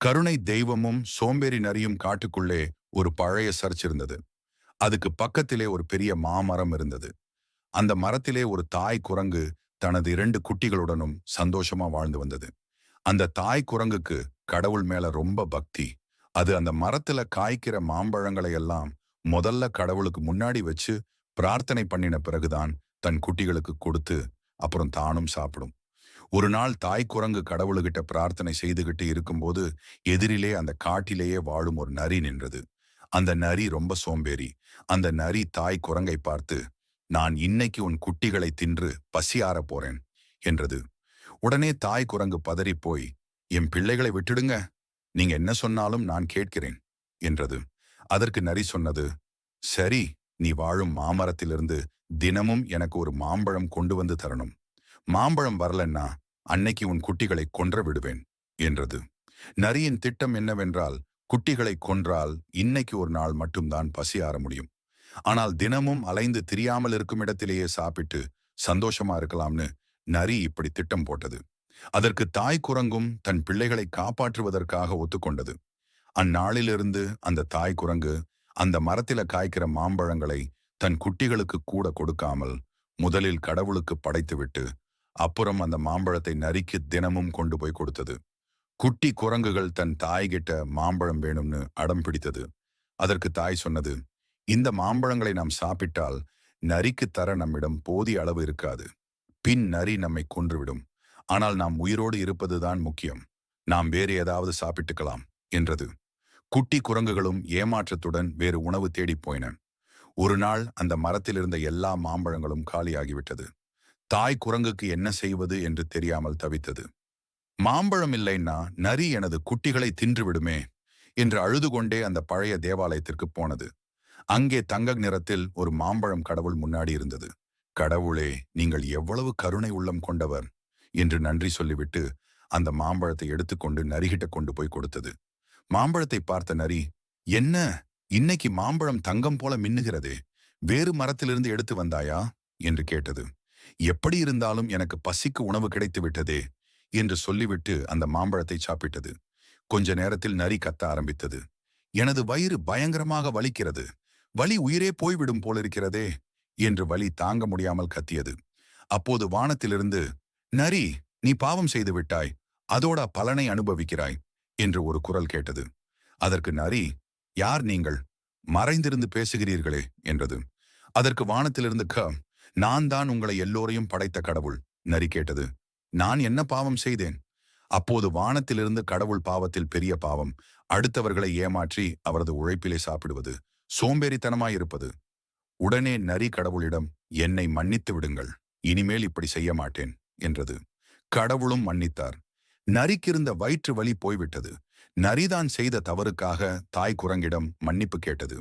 கருணை தெய்வமும் சோம்பேறி நரியும் காட்டுக்குள்ளே ஒரு பழைய சர்ச் இருந்தது. அதுக்கு பக்கத்திலே ஒரு பெரிய மாமரம் இருந்தது. அந்த மரத்திலே ஒரு தாய் குரங்கு தனது இரண்டு குட்டிகளுடனும் சந்தோஷமா வாழ்ந்து வந்தது. அந்த தாய் குரங்குக்கு கடவுள் மேல ரொம்ப பக்தி. அது அந்த மரத்துல காய்க்கிற மாம்பழங்களை எல்லாம் முதல்ல கடவுளுக்கு முன்னாடி வச்சு பிரார்த்தனை பண்ணின பிறகுதான் தன் குட்டிகளுக்கு கொடுத்து அப்புறம் தானும் சாப்பிடும். ஒரு நாள் தாய் குரங்கு கடவுளுகிட்ட பிரார்த்தனை செய்துகிட்டு இருக்கும்போது எதிரிலே அந்த காட்டிலேயே வாழும் ஒரு நரி நின்றது. அந்த நரி ரொம்ப சோம்பேறி. அந்த நரி தாய் குரங்கை பார்த்து நான் இன்னைக்கு உன் குட்டிகளை தின்று பசியார போறேன் என்றது. உடனே தாய் குரங்கு பதறி போய் என் பிள்ளைகளை விட்டுடுங்க. நீங்க என்ன சொன்னாலும் நான் கேட்கிறேன் என்றது. அதற்கு நரி சொன்னது சரி நீ வாழும் மாமரத்திலிருந்து தினமும் எனக்கு ஒரு மாம்பழம் கொண்டு வந்து தரணும். மாம்பழம் வரலன்னா அன்னைக்கு உன் குட்டிகளை கொன்ற விடுவேன் என்றது. நரியின் திட்டம் என்னவென்றால் குட்டிகளை கொன்றால் இன்னைக்கு ஒரு நாள் மட்டும்தான் பசி ஆற முடியும். ஆனால் தினமும் அலைந்து திரியாமல் இருக்கும் இடத்திலேயே சாப்பிட்டு சந்தோஷமா இருக்கலாம்னு நரி இப்படி திட்டம் போட்டது. அதற்கு தாய் குரங்கும் தன் பிள்ளைகளை காப்பாற்றுவதற்காக ஒத்துக்கொண்டது. அந்நாளிலிருந்து அந்த தாய் குரங்கு அந்த மரத்தில காய்க்கிற மாம்பழங்களை தன் குட்டிகளுக்கு கூட கொடுக்காமல் முதலில் கடவுளுக்கு படைத்துவிட்டு அப்புறம் அந்த மாம்பழத்தை நரிக்கு தினமும் கொண்டு போய் கொடுத்தது. குட்டி குரங்குகள் தன் தாய்கிட்ட மாம்பழம் வேணும்னு அடம் பிடித்தது. அதற்கு தாய் சொன்னது இந்த மாம்பழங்களை நாம் சாப்பிட்டால் நரிக்கு தர நம்மிடம் போதிய அளவு இருக்காது. பின் நரி நம்மை கொன்றுவிடும். ஆனால் நாம் உயிரோடு இருப்பதுதான் முக்கியம். நாம் வேறு ஏதாவது சாப்பிட்டுக்கலாம் என்றது. குட்டி குரங்குகளும் ஏமாற்றத்துடன் வேறு உணவு தேடிப் போயின. ஒரு நாள் அந்த மரத்தில் இருந்த எல்லா மாம்பழங்களும் காலியாகிவிட்டது. தாய் குரங்குக்கு என்ன செய்வது என்று தெரியாமல் தவித்தது. மாம்பழம் இல்லைன்னா நரி எனது குட்டிகளை தின்றுவிடுமே என்று அழுது கொண்டே அந்த பழைய தேவாலயத்திற்கு போனது. அங்கே தங்க நிறத்தில் ஒரு மாம்பழம் கடவுள் முன்னாடி இருந்தது. கடவுளே நீங்கள் எவ்வளவு கருணை உள்ளம் கொண்டவர் என்று நன்றி சொல்லிவிட்டு அந்த மாம்பழத்தை எடுத்துக்கொண்டு நரிகிட்ட கொண்டு போய் கொடுத்தது. மாம்பழத்தை பார்த்த நரி என்ன? இன்னைக்கு மாம்பழம் தங்கம் போல மின்னுகிறதே. வேறு மரத்திலிருந்து எடுத்து வந்தாயா? என்று கேட்டது. எப்படி இருந்தாலும் எனக்கு பசிக்கு உணவு கிடைத்து விட்டதே என்று சொல்லிவிட்டு அந்த மாம்பழத்தை சாப்பிட்டது. கொஞ்ச நேரத்தில் நரி கத்த ஆரம்பித்தது. எனது வயிறு பயங்கரமாக வலிக்கிறது. வலி உயிரே போய்விடும் போலிருக்கிறதே என்று வலி தாங்க முடியாமல் கத்தியது. அப்போது வானத்திலிருந்து நரி நீ பாவம் செய்து விட்டாய். அதோட பலனை அனுபவிக்கிறாய் என்று ஒரு குரல் கேட்டது. அதற்கு நரி யார் நீங்கள்? மறைந்திருந்து பேசுகிறீர்களே என்றது. அதற்கு வானத்திலிருந்து க நான் தான் உங்களை எல்லோரையும் படைத்த கடவுள் நரி கேட்டது. நான் என்ன பாவம் செய்தேன்? அப்போது வானத்திலிருந்து கடவுள் பாவத்தில் பெரிய பாவம். அடுத்தவர்களை ஏமாற்றி அவரது உழைப்பிலே சாப்பிடுவது சோம்பேறித்தனமாயிருப்பது உடனே நரி கடவுளிடம் என்னை மன்னித்து விடுங்கள். இனிமேல் இப்படி செய்ய மாட்டேன் என்றது. கடவுளும் மன்னித்தார். நரிக்கிருந்த வயிற்று வலி போய்விட்டது. நரிதான் செய்த தவறுக்காக தாய் குரங்கிடம் மன்னிப்பு கேட்டது.